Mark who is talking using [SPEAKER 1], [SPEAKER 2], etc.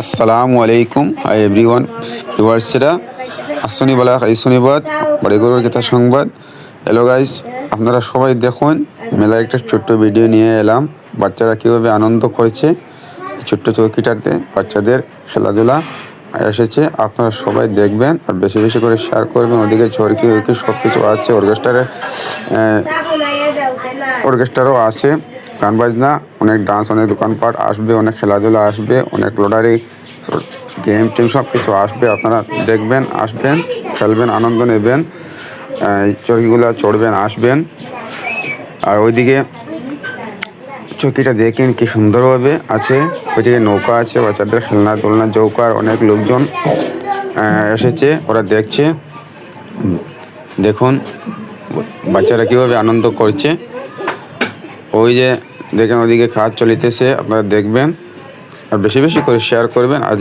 [SPEAKER 1] আসসালামু আলাইকুম, hi everyone. ভিউয়ার্সরা আসনি বলা শনিবাদ বাড়িগড়ের কথা সংবাদ। হ্যালো গাইস, আপনারা সবাই দেখুন মেলার একটা ছোট্ট ভিডিও নিয়ে এলাম। বাচ্চারা কীভাবে আনন্দ করেছে ছোট্ট চৌকিটাতে, বাচ্চাদের খেলাধুলা এসেছে। আপনারা সবাই দেখবেন আর বেশি বেশি করে শেয়ার করবেন। ওদিকে চরকি উরকি সব কিছু আছে অর্কেস্ট্রারে অর্কেস্ট্রারও আছে। গান বাজনা, অনেক ডান্স অনেক দোকানপাট আসবে, অনেক খেলাধুলা আসবে, অনেক লটারি গেম টেম সব কিছু আসবে, আপনারা দেখবেন, আসবেন, খেলবেন, আনন্দ নেবেন, এই চরকিগুলো চড়বেন, আসবেন। আর ওইদিকে চৌকিটা দেখেন কি সুন্দরভাবে আছে, ওইদিকে নৌকা আছে, বাচ্চাদের খেলনা, দোলনা চৌকার অনেক লোকজন এসেছে, ওরা দেখছে। দেখুন, বাচ্চারা কীভাবে আনন্দ করছে। ওই যে দেখেন ওদিকে কাজ চলিতেছে আপনারা দেখবেন। আর বেশি বেশি করে শেয়ার করবেন। আজ